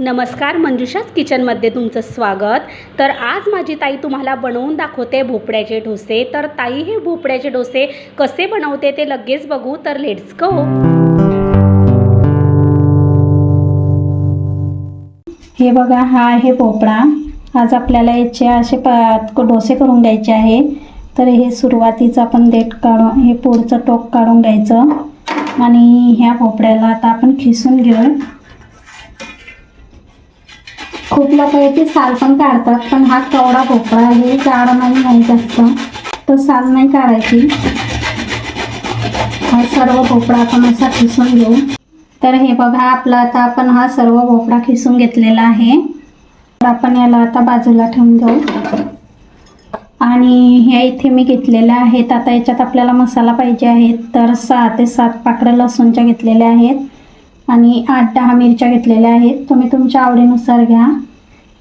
नमस्कार मंजुषाच किचनमध्ये तुमचं स्वागत. तर आज माझी ताई तुम्हाला बनवून दाखवते भोपळ्याचे डोसे. तर ताई हे भोपळ्याचे डोसे कसे बनवते ते लगेच बघू. तर लेट्स गो हे बघा हा आहे भोपळा. आज आपल्याला याचे असे प डोसे करून घ्यायचे आहे. तर हे सुरुवातीचं आपण देठ काढून हे पुढचं टोक काढून घ्यायचं. आणि ह्या भोपळ्याला आता आपण खिसून घेऊ खूप लोक याची साल पण काढतात पण हा कवडा भोपळा आहे जाड नाही नाही जास्त. तर साल नाही काढायची. हा सर्व भोपळा आपण असा खिसून घेऊ. तर हे बघा आपला आता आपण हा सर्व भोपळा खिसून घेतलेला आहे. तर आपण याला आता बाजूला ठेवून देऊ. आणि ह्या इथे मी घेतलेल्या आहेत. आता याच्यात आपल्याला मसाला पाहिजे आहेत. तर सहा ते सात पाकळ्या लसूणच्या घेतलेल्या आहेत. आणि आठ दहा मिरच्या घेतलेल्या आहेत. तुम्ही तुमच्या आवडीनुसार घ्या.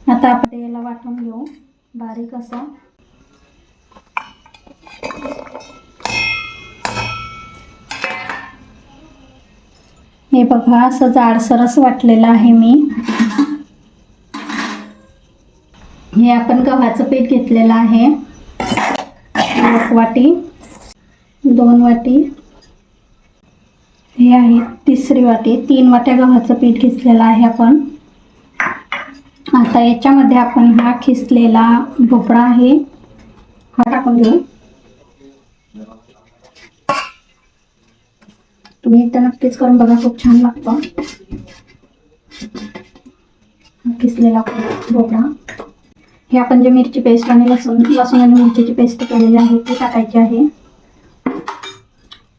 आता आपण याला वाटून घेऊ. बारीक असं. हे बघा असं जाडसरस वाटलेलं आहे मी. हे आपण गव्हाचं पीठ घेतलेलं आहे. एक वाटी दोन वाटी. हे आहे तिसरी वाटी. तीन वाट्या गव्हाचं पीठ घेतलेलं आहे आपण. आता याच्यामध्ये आपण हा खिसलेला भोपळा आहे. हा टाकून घेऊ तुम्ही एकदा नक्कीच करून बघा खूप छान लागतं. किसलेला भोपळा. हे आपण जे मिरची पेस्ट आणि लसूण लसूण आणि मिरचीची पेस्ट केलेली आहे ती टाकायची आहे.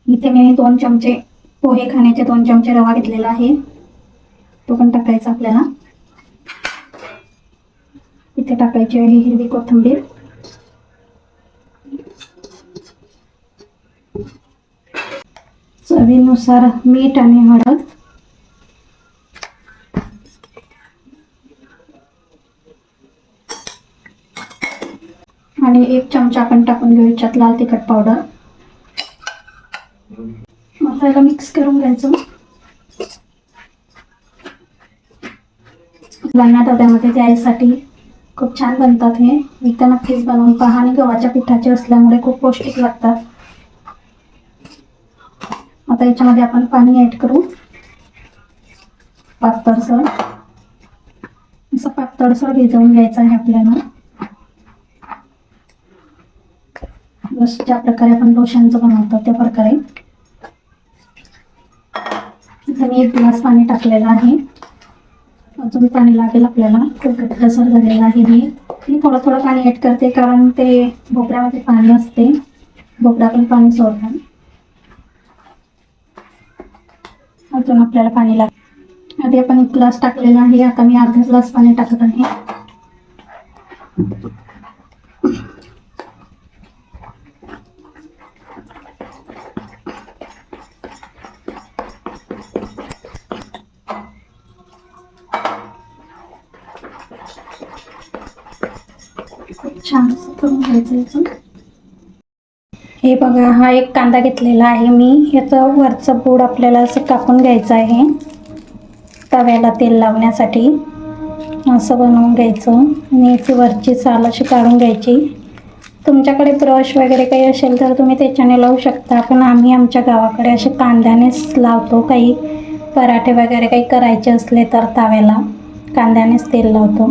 इथे मी दोन चमचे पोहे खाण्याचे दोन चमचे रवा घेतलेला आहे. तो पण टाकायचा आपल्याला. इथे टाकायची आहे हिरवी कोथिंबीर. चवीनुसार मीठ आणि हळद. आणि एक चमचा आपण टाकून घेऊ याच्यात लाल तिखट पावडर. आपल्याला मिक्स करून घ्यायचं. मुलांना डब्यामध्ये द्यायसाठी खूप छान बनतात हे. एकदा नक्कीच बनवून पहा. आणि गव्हाच्या पिठाचे असल्यामुळे खूप पौष्टिक लागतात. आता याच्यामध्ये आपण पाणी ऍड करू. पातळसर असं पातळसर भिजवून घ्यायचं आहे आपल्याला. बस ज्या प्रकारे आपण डोशांचं बनवतो त्या प्रकारे. मी एक ग्लास पाणी टाकलेलं आहे. अजून पाणी लागेल आपल्याला. कोकटसर झालेलं आहे मी थोडं थोडं पाणी ॲड करते कारण ते भोपळ्यामध्ये पाणी असते. भोपळा पण पाणी सोडणार. अजून आपल्याला पाणी लागेल आधी आपण एक ग्लास टाकलेला आहे. आता मी अर्धा ग्लास पाणी टाकत आहे. छान. करून घ्यायचं हे बघा हा एक कांदा घेतलेला आहे मी. याचं वरचं पूड आपल्याला असं कापून घ्यायचं आहे. तव्याला तेल लावण्यासाठी. असं बनवून घ्यायचं. आणि याची वरची साल अशी काढून घ्यायची. तुमच्याकडे ब्रश वगैरे काही असेल तर तुम्ही त्याच्याने लावू शकता. पण आम्ही आमच्या गावाकडे असे कांद्यानेच लावतो. काही पराठे वगैरे काही करायचे असले तर तव्याला कांद्यानेच तेल लावतो.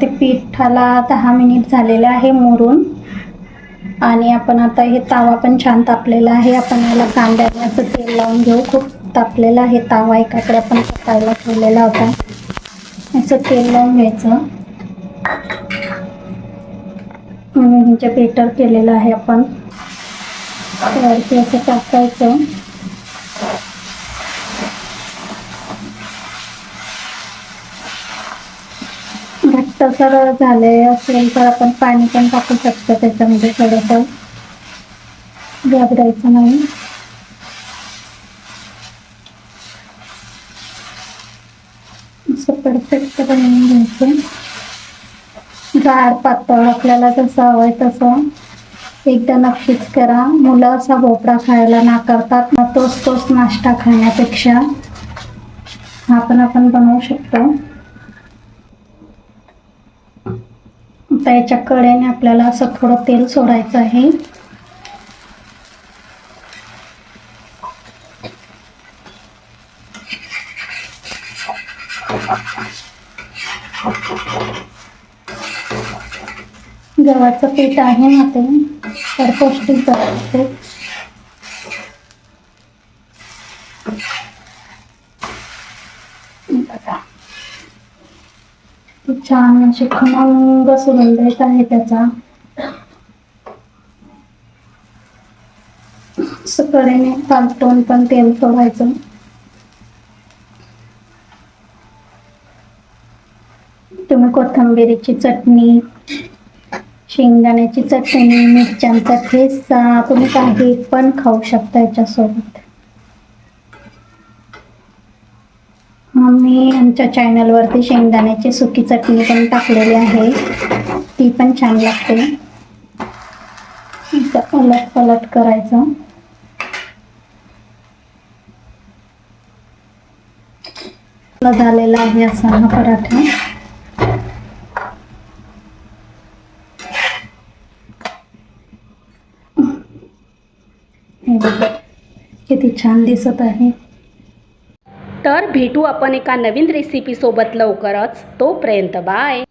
ते पिठाला दहा मिनिट झालेले आहे मोरून. आणि आपण आता हे तावा पण छान तापलेला आहे. आपण याला कांद्याचं तेल लावून घेऊ. खूप तापलेला आहे तावा एकाकडे आपण तापायला ठेवलेला होता. असं तेल लावून घ्यायचं. आणि बेटर केलेलं आहे आपण. वरती असं टाकायचं. तसं झाले असेल तर आपण पाणी पण टाकू शकतो त्याच्यामध्ये थोडंसं. घाबरायचं नाही. असं परफेक्ट बनवून घ्यायचं. जाड पातळ आपल्याला जसं हवंय तसं. एकदा नक्कीच करा. मुलं असा भोपळा खायला नाकारतात ना तोच तोच नाश्ता खाण्यापेक्षा. हा पण आपण बनवू शकतो. आता याच्या कडेने आपल्याला असं थोडं तेल सोडायचं आहे. गव्हाचं पीठ आहे ना ते तर पौष्टिक असते खूप छान असे खमंग सुगंध येत आहे त्याचा. कडेने पालटून पण तेल सोडायचं. तुम्ही कोथिंबिरीची चटणी शेंगदाण्याची चटणी मिरच्यांचा ठेचा तुम्ही काही पण खाऊ शकता याच्यासोबत. मी आमच्या चॅनलवरती शेंगदाण्याची सुकी चटणी पण टाकलेली आहे. ती पण छान लागते. पलट पलट करायचं. झालेला आहे असा हा पराठा. किती छान दिसत आहे. तर भेटू आपण एका नवीन रेसिपीसोबत लवकरच. तोपर्यंत बाय.